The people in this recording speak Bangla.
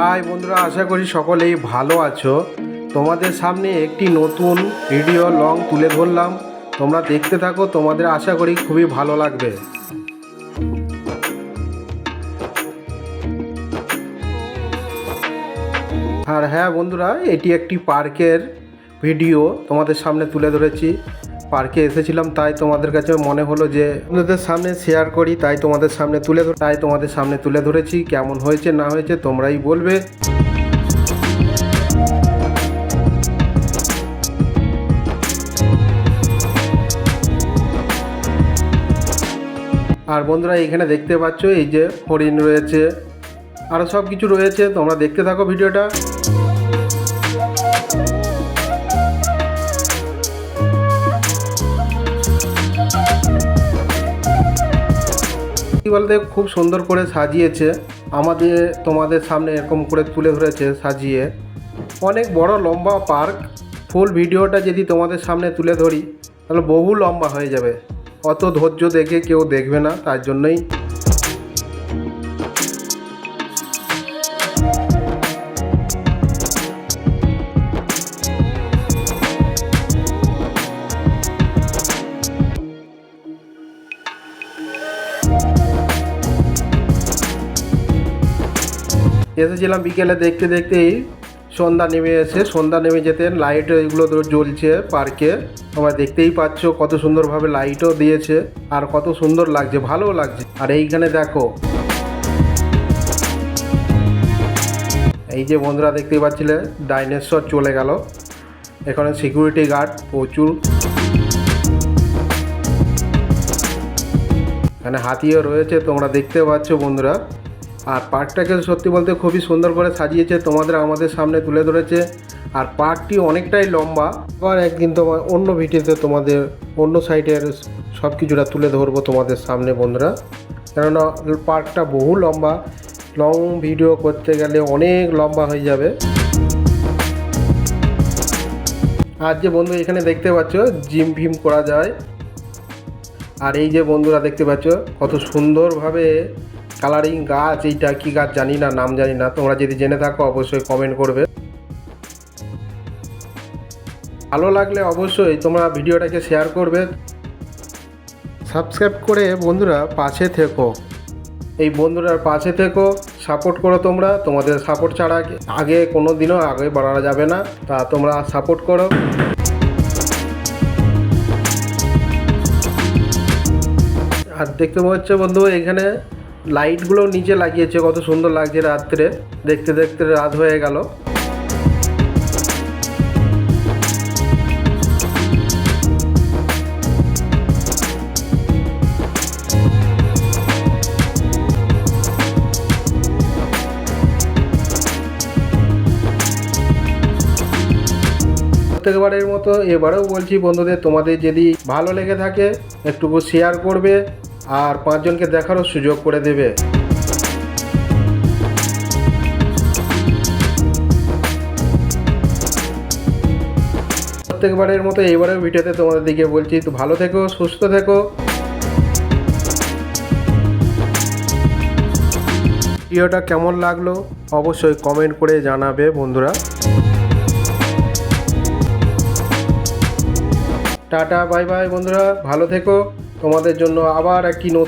হাই বন্ধুরা, আশা করি সকলেই ভালো আছো। তোমাদের সামনে একটি নতুন ভিডিও লং তুলে ধরলাম। তোমরা দেখতে থাকো, তোমাদের আশা করি খুবই ভালো লাগবে। আর হ্যাঁ বন্ধুরা, এটি একটি পার্কের ভিডিও তোমাদের সামনে তুলে ধরেছি। পার্কে এসেছিলাম, তাই তোমাদের কাছে মনে হলো যে আপনাদের সামনে শেয়ার করি, তাই তোমাদের সামনে তুলে তাই তোমাদের সামনে তুলে ধরেছি, কেমন হয়েছে, না হয়েছে তোমরাই বলবে। আর বন্ধুরা, এখানে দেখতে পাচ্ছ, এই যে হরিণ রয়েছে। আরও সব কিছু রয়েছে, তোমরা দেখতে থাকো ভিডিওটা। বলতে খুব সুন্দর করে সাজিয়েছে। আমাদের, তোমাদের সামনে এরকম করে তুলে ধরেছে, সাজিয়ে। অনেক বড় লম্বা পার্ক। ফুল ভিডিওটা যদি তোমাদের সামনে তুলে ধরি, তাহলে বহু লম্বা হয়ে যাবে। অত ধৈর্য দেখে কেউ দেখবে না, তার জন্যই এসেছিলাম বিকেলে দেখতে দেখতেই সন্ধ্যা নেমে এসে, সন্ধ্যা নেমে যেতে লাইট এগুলো জ্বলছে পার্কে তোমরা দেখতেই পাচ্ছ কত সুন্দরভাবে লাইটও দিয়েছে আর কত সুন্দর লাগছে, ভালোও লাগছে। আর এইখানে দেখো, এই যে বন্ধুরা দেখতেই পাচ্ছিলে ডাইনোসর চলে গেল। এখানে সিকিউরিটি গার্ড প্রচুর। এখানে হাতিও রয়েছে, তোমরা দেখতে পাচ্ছ বন্ধুরা। আর পার্কটাকে সত্যি বলতে খুবই সুন্দর করে সাজিয়েছে, তোমাদের আমাদের সামনে তুলে ধরেছে। আর পার্কটি অনেকটাই লম্বা। আবার একদিন তোমার অন্য ভিডিওতে তোমাদের অন্য সাইডের সব কিছুটা তুলে ধরবো তোমাদের সামনে বন্ধুরা। কেননা পার্কটা বহু লম্বা লং ভিডিও করতে গেলে অনেক লম্বা হয়ে যাবে। আর যে বন্ধু এখানে দেখতে পাচ্ছ জিম ফিম করা যায়। আর এই যে বন্ধুরা দেখতে পাচ্ছ, কত সুন্দরভাবে কালারিং গাছ, এইটা কি গাছ জানি না, নাম জানি না। তোমরা যদি জেনে থাকো, অবশ্যই কমেন্ট করবে। ভালো লাগলে অবশ্যই তোমরা ভিডিওটাকে শেয়ার করবে। সাবস্ক্রাইব করে বন্ধুরা পাশে থেকো। এই বন্ধুরার পাশে থেকো সাপোর্ট করো তোমরা। তোমাদের সাপোর্ট ছাড়া আগে কোনো দিনও আগে বাড়ানো যাবে না। তা তোমরা সাপোর্ট করো। আর দেখতে পাচ্ছ বন্ধু, এখানে লাইটগুলো নিচে লাগিয়েছে, কত সুন্দর লাগছে রাত্রে। দেখতে দেখতে রাত হয়ে গেল। প্রত্যেকবারের মতো এবারেও বলছি বন্ধুদের, তোমাদের যদি ভালো লেগে থাকে, একটুকু শেয়ার করবে। আর পাঁচজনকে দেখারও সুযোগ করে দেবে। প্রত্যেকবারের মতো এবারেও ভিডিওতে তোমাদের দিকে বলছি, তো ভালো থেকো, সুস্থ থেকো। ভিডিওটা কেমন লাগল অবশ্যই কমেন্ট করে জানাবে বন্ধুরা। টাটা বাই বাই বন্ধুরা, ভালো থেকো। তোমাদের জন্য আবার একটি নতুন